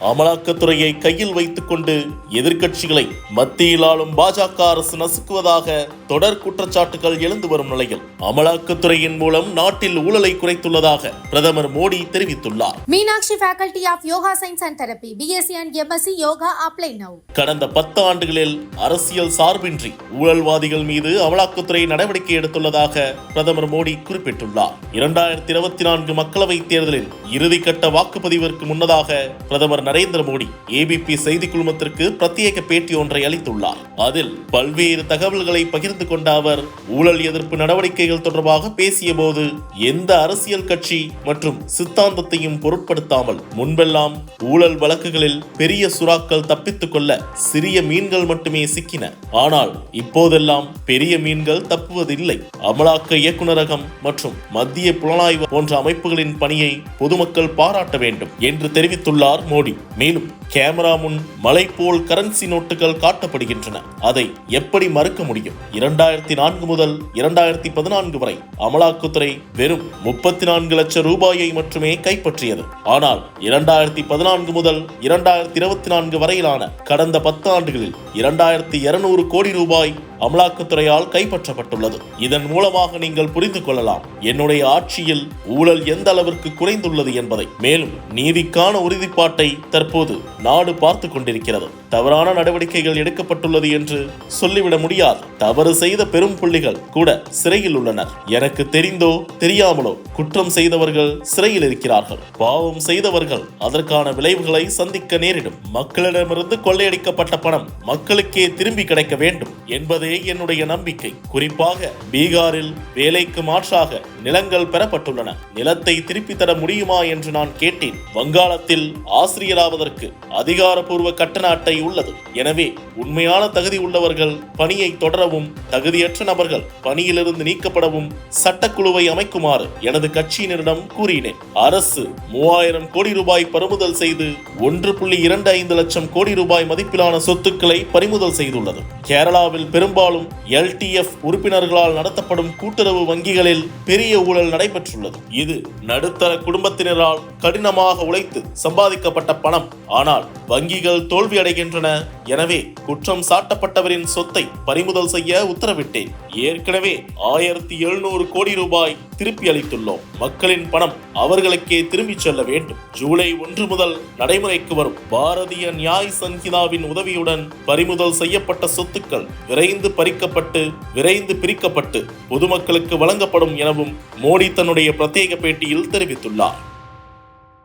அமலாக்கத்துறையை கையில் வைத்துக் கொண்டு எதிர்க்கட்சிகளை மத்தியில் ஆளும் பாஜக அரசு நசுக்குவதாக தொடர் குற்றச்சாட்டுகள் எழுந்து வரும் நிலையில் அமலாக்கத்துறையின் மூலம் நாட்டில் ஊழலை குறைத்துள்ளதாக பிரதமர் மோடி தெரிவித்துள்ளார் Meenakshi Faculty of Yoga Science and Therapy, BSc and MSc Yoga apply now. கடந்த பத்து ஆண்டுகளில் அரசியல் சார்பின்றி ஊழல்வாதிகள் மீது அமலாக்கத்துறை நடவடிக்கை எடுத்துள்ளதாக பிரதமர் மோடி குறிப்பிட்டுள்ளார் இரண்டாயிரத்தி இருபத்தி நான்கு மக்களவைத் தேர்தலில் இறுதிக்கட்ட வாக்குப்பதிவிற்கு முன்னதாக பிரதமர் நரேந்திர மோடி ஏபிபி செய்தி குழுமத்திற்கு பிரத்யேக பேட்டி ஒன்றை அளித்துள்ளார். அதில் பல்வேறு தகவல்களை பகிர்ந்து கொண்ட அவர் ஊழல் எதிர்ப்பு நடவடிக்கைகள் தொடர்பாக பேசியபோது எந்த அரசியல் கட்சி மற்றும் சித்தாந்தத்தையும் பொருட்படுத்தாமல் முன்பெல்லாம் ஊழல் வழக்குகளில் பெரிய சுறாக்கள் தப்பித்துக் கொள்ள சிறிய மீன்கள் மட்டுமே சிக்கின. ஆனால் இப்போதெல்லாம் பெரிய மீன்கள் தப்புவதில்லை. அமலாக்க இயக்குநரகம் மற்றும் மத்திய புலனாய்வு போன்ற அமைப்புகளின் பணியை பொதுமக்கள் பாராட்ட வேண்டும் என்று தெரிவித்துள்ளார் மோடி. மேலும் கேமரா முன் மலை போல் கரன்சி நோட்டுகள் காட்டப்படுகின்றன. அதை எப்படி மறுக்க முடியும்? இரண்டாயிரத்தி நான்கு முதல் இரண்டாயிரத்தி பதினான்கு வரை அமலாக்கத்துறை வெறும் முப்பத்தி நான்கு லட்சம் ரூபாயை மட்டுமே கைப்பற்றியது. ஆனால் இரண்டாயிரத்தி பதினான்கு முதல் இரண்டாயிரத்தி இருபத்தி நான்கு வரையிலான கடந்த பத்து ஆண்டுகளில் இரண்டாயிரத்தி இருநூறு கோடி ரூபாய் அமலாக்கத்துறையால் கைப்பற்றப்பட்டுள்ளது. இதன் மூலமாக நீங்கள் புரிந்து கொள்ளலாம் என்னுடைய ஆட்சியில் ஊழல் எந்த அளவிற்கு குறைந்துள்ளது என்பதை. மேலும் நீதிக்கான உறுதிப்பாட்டை தற்போது நாடு பார்த்து கொண்டிருக்கிறது. தவறான நடவடிக்கைகள் எடுக்கப்பட்டுள்ளது என்று சொல்லிவிட முடியாது. தவறு செய்த பெரும் புள்ளிகள் கூட சிறையில் உள்ளனர். எனக்கு தெரிந்தோ தெரியாமலோ குற்றம் செய்தவர்கள் சிறையில் இருக்கிறார்கள். பாவம் செய்தவர்கள் அதற்கான விளைவுகளை சந்திக்க நேரிடும். மக்களிடமிருந்து கொள்ளையடிக்கப்பட்ட பணம் மக்களுக்கே திரும்பி கிடைக்க வேண்டும் என்பதை என்பதே என்னுடைய நம்பிக்கை. குறிப்பாக பீகாரில் வேலைக்கு மாற்றாக நிலங்கள் பெறப்பட்டுள்ளன. நிலத்தை திருப்பி தர முடியுமா என்று நான் கேட்டேன். வங்காளத்தில் ஆசிரியராவதற்கு அதிகாரப்பூர்வ கட்டண அட்டை உள்ளது. எனவே உண்மையான தகுதி உள்ளவர்கள் பணியை தொடரவும் தகுதியற்ற நபர்கள் பணியிலிருந்து நீக்கப்படவும் சட்டக்குழுவை அமைக்குமாறு எனது கட்சியினரிடம் கூறினேன். அரசு மூவாயிரம் கோடி ரூபாய் பறிமுதல் செய்து ஒன்று புள்ளி இரண்டு ஐந்து லட்சம் கோடி ரூபாய் மதிப்பிலான சொத்துக்களை பறிமுதல் செய்துள்ளது. கேரளாவில் பெரும் பெரும்பாலும் எல்டிஎஃப் உறுப்பினர்களால் நடத்தப்படும் கூட்டுறவு வங்கிகளில் பெரிய ஊழல் நடைபெற்றுள்ளது. இது நடுத்தர குடும்பத்தினரால் கடினமாக உழைத்து சம்பாதிக்கப்பட்ட பணம். ஆனால் வங்கிகள் தோல்வி அடைகின்றன எனவே குற்றம் சாட்டப்பட்டவரின் சொத்தை பறிமுதல் செய்ய உத்தரவிட்டேன். ஏற்கனவே ஆயிரத்தி எழுநூறு கோடி ரூபாய் திருப்பி அளித்துள்ளோம். மக்களின் பணம் அவர்களுக்கே திரும்பிச் செல்ல வேண்டும். ஜூலை ஒன்று முதல் நடைமுறைக்கு வரும் பாரதிய நியாய் சங்கிதாவின் உதவியுடன் பறிமுதல் செய்யப்பட்ட சொத்துக்கள் விரைந்து பறிக்கப்பட்டு விரைந்து பிரிக்கப்பட்டு பொதுமக்களுக்கு வழங்கப்படும் எனவும் மோடி தன்னுடைய பிரத்யேக பேட்டியில் தெரிவித்துள்ளார்.